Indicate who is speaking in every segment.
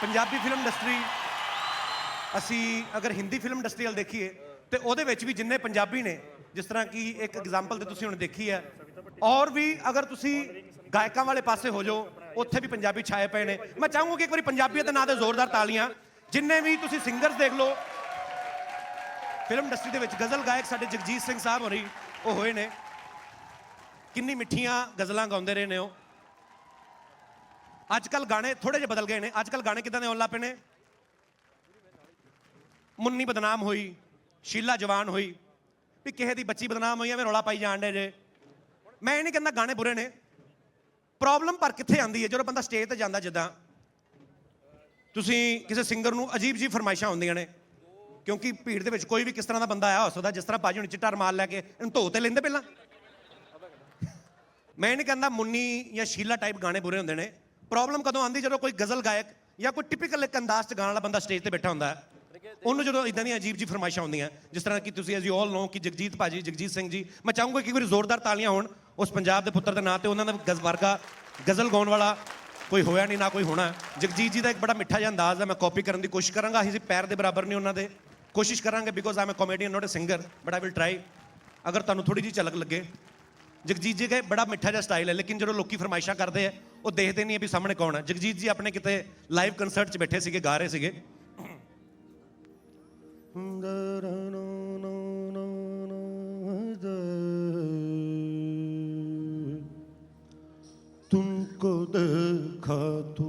Speaker 1: Punjabi film industry ਅਸੀਂ ਅਗਰ Hindi film industry ਵੱਲ ਦੇਖੀਏ, ਤੇ ਉਹਦੇ ਵਿੱਚ ਵੀ ਜਿੰਨੇ ਪੰਜਾਬੀ ਨੇ, ਜਿਸ ਤਰ੍ਹਾਂ ਕਿ ਇੱਕ ਐਗਜ਼ਾਮਪਲ ਤੇ ਤੁਸੀਂ ਹੁਣ ਦੇਖੀ ਹੈ, ਔਰ ਵੀ ਅਗਰ ਤੁਸੀਂ ਗਾਇਕਾਂ ਵਾਲੇ ਪਾਸੇ ਹੋ ਜਾਓ, ਉੱਥੇ ਵੀ ਪੰਜਾਬੀ ਛਾਏ ਪਏ ਨੇ। ਮੈਂ ਚਾਹੂੰਗਾ ਕਿ ਇੱਕ ਵਾਰੀ ਪੰਜਾਬੀਅਤ ਦੇ ਨਾਂ ਤੇ ਜ਼ੋਰਦਾਰ ਤਾਲੀਆਂ, ਜਿੰਨੇ ਵੀ ਤੁਸੀਂ ਸਿੰਗਰਸ ਦੇਖ ਲਓ ਫਿਲਮ ਇੰਡਸਟਰੀ ਦੇ ਵਿੱਚ ਗਜ਼ਲ ਗਾਇਕ ਸਾਡੇ ਜਗਜੀਤ ਸਿੰਘ ਸਾਹਿਬ ਹੋਰੀ, ਉਹ ਹੋਏ ਨੇ। ਕਿੰਨੀ ਮਿੱਠੀਆਂ ਗਜ਼ਲਾਂ ਗਾਉਂਦੇ ਰਹੇ ਨੇ ਉਹ। ਅੱਜ ਕੱਲ ਗਾਣੇ ਥੋੜੇ ਜਿਹੇ ਬਦਲ ਗਏ ਨੇ। ਅੱਜ ਕੱਲ ਗਾਣੇ ਕਿਦਾਂ ਦੇ ਆਉਣ ਲੱਗ ਪਏ ਨੇ? ਮੁੰਨੀ ਬਦਨਾਮ ਹੋਈ, ਸ਼ੀਲਾ ਜਵਾਨ ਹੋਈ, ਵੀ ਕਿਸੇ ਦੀ ਬੱਚੀ ਬਦਨਾਮ ਹੋਈ ਐਵੇਂ ਰੌਲਾ ਪਾਈ ਜਾਣ ਡੇ ਜੇ। ਮੈਂ ਇਹ ਨਹੀਂ ਕਹਿੰਦਾ ਗਾਣੇ ਬੁਰੇ ਨੇ। ਪ੍ਰੋਬਲਮ ਪਰ ਕਿੱਥੇ ਆਂਦੀ ਹੈ? ਜਦੋਂ ਬੰਦਾ ਸਟੇਜ ਤੇ ਜਾਂਦਾ ਜਿੱਦਾਂ। ਤੁਸੀਂ ਕਿਸੇ ਸਿੰਗਰ ਨੂੰ ਅਜੀਬ ਜੀ ਫਰਮਾਇਸ਼ਾਂ ਹੁੰਦੀਆਂ ਨੇ, ਕਿਉਂਕਿ ਭੀੜ ਦੇ ਵਿੱਚ ਕੋਈ ਵੀ ਕਿਸ ਤਰ੍ਹਾਂ ਦਾ ਬੰਦਾ ਆਇਆ ਹੋ ਸਕਦਾ ਜਿਸ ਤਰ੍ਹਾਂ ਭਾਜੀ ਹੁਣ ਚਿੱਟਾ ਰਮਾਲ ਲੈ ਕੇ ਇਹਨੂੰ ਧੋ ਤੇ ਲੈਂਦੇ ਪਹਿਲਾਂ। ਮੈਂ ਇਹ ਨਹੀਂ ਕਹਿੰਦਾ ਮੁੰਨੀ ਜਾਂ ਸ਼ੀਲਾ ਟਾਈਪ ਗਾਣੇ ਬੁਰੇ ਹੁੰਦੇ ਨੇ। ਪ੍ਰੋਬਲਮ ਕਦੋਂ ਆਂਦੀ ਜਦੋਂ ਕੋਈ ਗਜ਼ਲ ਗਾਇਕ ਜਾਂ ਕੋਈ ਟਿਪੀਕਲ ਇੱਕ ਅੰਦਾਜ਼ 'ਚ ਗਾਣ ਵਾਲਾ ਬੰਦਾ ਸਟੇਜ ਤੇ ਬੈਠਾ ਹੁੰਦਾ ਹੈ, ਉਹਨੂੰ ਜਦੋਂ ਇਦਾਂ ਦੀਆਂ ਅਜੀਬ ਜੀ ਫਰਮਾਇਸ਼ਾਂ ਹੁੰਦੀਆਂ ਜਿਸ ਤਰ੍ਹਾਂ ਕਿ ਤੁਸੀਂ ਐਜ਼ ਯੂ ਆਲ ਨੋ ਕਿ ਜਗਜੀਤ ਭਾਜੀ, ਜਗਜੀਤ ਸਿੰਘ ਜੀ, ਮੈਂ ਚਾਹੂੰਗਾ ਕਿ ਇੱਕ ਵਾਰੀ ਜ਼ੋਰਦਾਰ ਤਾਲੀਆਂ ਹੋਣ, ਉਸ ਪੰਜਾਬ ਦੇ ਪੁੱਤਰ ਦੇ ਨਾਂ ਤੇ ਉਹਨਾਂ ਦਾ ਗਜ਼ ਵਰਗਾ ਗਜ਼ਲ ਗਾਉਣ ਵਾਲਾ ਕੋਈ ਹੋਇਆ ਨਹੀਂ, ਨਾ ਕੋਈ ਹੋਣਾ। ਜਗਜੀਤ ਜੀ ਦਾ ਇੱਕ ਬੜਾ ਮਿੱਠਾ ਜਿਹਾ ਅੰਦਾਜ਼ ਹੈ, ਮੈਂ ਕਾਪੀ ਕਰਨ ਦੀ ਕੋਸ਼ਿਸ਼ ਕਰਾਂਗਾ, ਅਸੀਂ ਪੈਰ ਦੇ ਬਰਾਬਰ ਨਹੀਂ ਉਹਨਾਂ ਦੇ। ਕੋਸ਼ਿਸ਼ ਕਰਾਂਗੇ because I'm a comedian not a singer but I will try ਅਗਰ ਤੁਹਾਨੂੰ ਥੋੜੀ ਜਿਹੀ ਝਲਕ ਲੱਗੇ, ਜਗਜੀਤ ਜੀ ਦਾ ਬੜਾ ਮਿੱਠਾ ਜਿਹਾ ਸਟਾਈਲ ਹੈ, ਲੇਕਿਨ ਜਦੋਂ ਲੋਕੀ ਫਰਮਾਇਸ਼ਾਂ ਕਰਦੇ ਆ ਉਹ ਦੇਖਦੇ ਨਹੀਂ ਆ ਵੀ ਸਾਹਮਣੇ ਕੌਣ ਹੈ ਜਗਜੀਤ ਜੀ ਆਪਣੇ ਕਿਤੇ ਲਾਈਵ ਕਨਸਰਟ 'ਚ ਬੈਠੇ ਸੀਗੇ ਗਾ ਰਹੇ ਸੀਗੇ तुमको देखा तो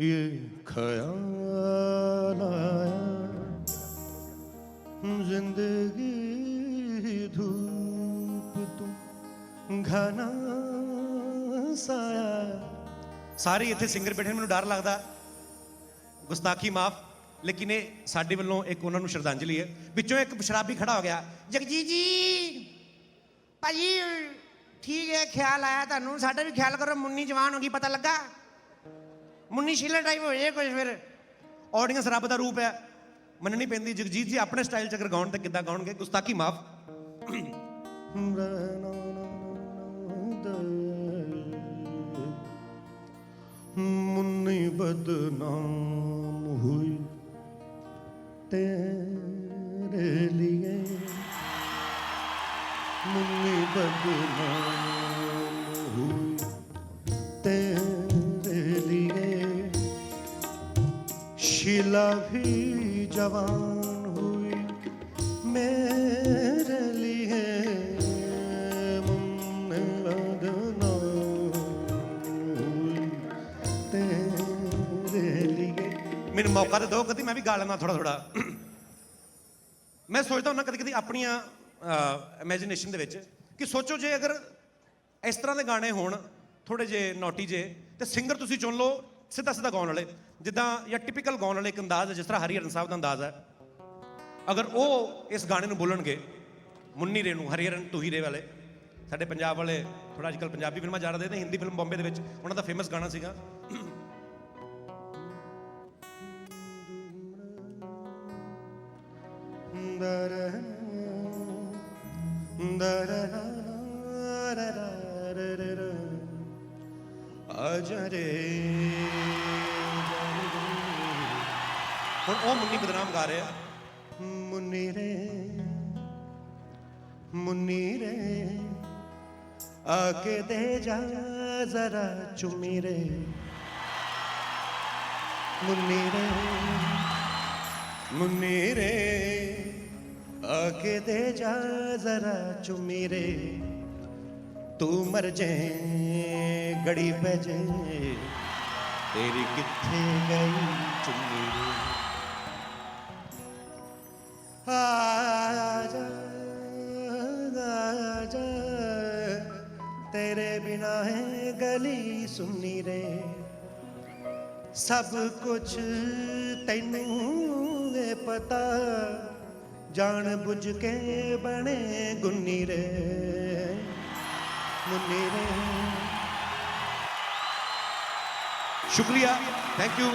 Speaker 1: ये ख्याल आया जिंदगी धूप तुम घना ਸਾਇਆ। ਸਾਰੇ ਇੱਥੇ ਸਿੰਗਰ ਬੈਠੇ ਨੇ, ਮੈਨੂੰ ਡਰ ਲੱਗਦਾ। ਗੁਸਤਾਖੀ ਮਾਫ। ਲੇਕਿਨ ਇਹ ਸਾਡੇ ਵੱਲੋਂ ਇੱਕ ਉਹਨਾਂ ਨੂੰ ਸ਼ਰਧਾਂਜਲੀ ਹੈ। ਵਿੱਚੋਂ ਇੱਕ ਸ਼ਰਾਬੀ ਖੜਾ ਹੋ ਗਿਆ।
Speaker 2: ਜਗਜੀਤ ਜੀ! ਭਾਜੀ ਠੀਕ ਹੈ ਖਿਆਲ ਆਇਆ ਤੁਹਾਨੂੰ। ਸਾਡਾ ਵੀ ਖਿਆਲ ਕਰੋ ਮੁੰਨੀ ਜਵਾਨ ਹੋ ਗਈ ਪਤਾ ਲੱਗਾ? ਮੁੰਨੀ ਸ਼ੀਲਾ ਟਾਈਪ ਹੋ ਜੇ ਕੁਝ ਫਿਰ।
Speaker 1: ਆਡੀਅנס ਰੱਬ ਦਾ ਰੂਪ ਹੈ। ਮੰਨਣੀ ਪੈਂਦੀ। ਜਗਜੀਤ ਜੀ ਆਪਣੇ ਸਟਾਈਲ ਚ ਅਗਰ ਗਾਉਣ ਤੇ ਕਿੱਦਾਂ ਗਾਉਣਗੇ? ਗੁਸਤਾਖੀ ਮਾਫ। ਰਹਿਣਾ। बदनाम हुई तेरे लिए मुन्नी बदनाम हुई तेरे लिए शिला भी जवान ਮੈਨੂੰ ਮੌਕਾ ਤਾਂ ਦਿਓ ਕਦੀ ਮੈਂ ਵੀ ਗਾ ਲੈਣਾ ਥੋੜਾ ਥੋੜਾ ਮੈਂ ਸੋਚਦਾ ਹੁੰਦਾ ਕਦੀ ਕਦੀ ਆਪਣੀਆਂ ਇਮੇਜਿਨੇਸ਼ਨ ਦੇ ਵਿੱਚ ਕਿ ਸੋਚੋ ਜੇ ਅਗਰ ਇਸ ਤਰ੍ਹਾਂ ਦੇ ਗਾਣੇ ਹੋਣ ਥੋੜੇ ਜੇ ਨੋਟੀ ਜੇ, ਤੇ ਸਿੰਗਰ ਤੁਸੀਂ ਚੁਣ ਲਓ ਸਿੱਧਾ ਸਿੱਧਾ ਗਾਉਣ ਵਾਲੇ। ਜਿੱਦਾਂ ਜਾਂ ਟਿਪੀਕਲ ਗਾਉਣ ਵਾਲੇ ਇੱਕ ਅੰਦਾਜ਼ ਹੈ, ਜਿਸ ਤਰ੍ਹਾਂ ਹਰੀਹਰਨ ਸਾਹਿਬ ਦਾ ਅੰਦਾਜ਼ ਹੈ। ਅਗਰ ਉਹ ਇਸ ਗਾਣੇ ਨੂੰ ਬੋਲਣਗੇ, ਮੁੰਨੀ ਰੇ ਨੂੰ ਹਰੀਹਰਨ ਤੁਹੀਰੇ ਵਾਲੇ। ਸਾਡੇ ਪੰਜਾਬ ਵਾਲੇ ਥੋੜਾ ਅੱਜਕੱਲ ਪੰਜਾਬੀ ਫਿਲਮਾਂ ਜ਼ਿਆਦਾ ਦੇਖਦੇ ਨੇ, ਹਿੰਦੀ ਫਿਲਮ ਬੰਬੇ ਦੇ ਵਿੱਚ, ਉਹਨਾਂ ਦਾ ਫੇਮਸ ਗਾਣਾ ਸੀਗਾ। ਆਜਾ ਰੇ ਹੁਣ ਉਹ ਮੁੰਨੀ ਬਦਨਾਮ ਗਾ ਰਿਹਾ ਮੁੰਨੀ ਰੇ ਮੁੰਨੀ ਰੇ ਆਕੇ ਦੇ ਜਾ ਜ਼ਰਾ ਚੁਮੀ ਰੇ ਮੁੰਨੀ ਰੇ मुन्नीरे आके दे जा जरा चुम्मी रे तू मर जाए गड़ी पे जाए तेरी किथे गई चुम्मी रे तेरे बिना है गली सुन्नी रे सब कुछ तेनू ਕੁਝ ਪਤਾ ਜਾਣ ਬੁਝ ਕੇ ਬਣੇ ਗੁੰਨੀ ਰੇ ਮੁੰਨੀ ਰੇ ਸ਼ੁਕਰੀਆ ਥੈਂਕ ਯੂ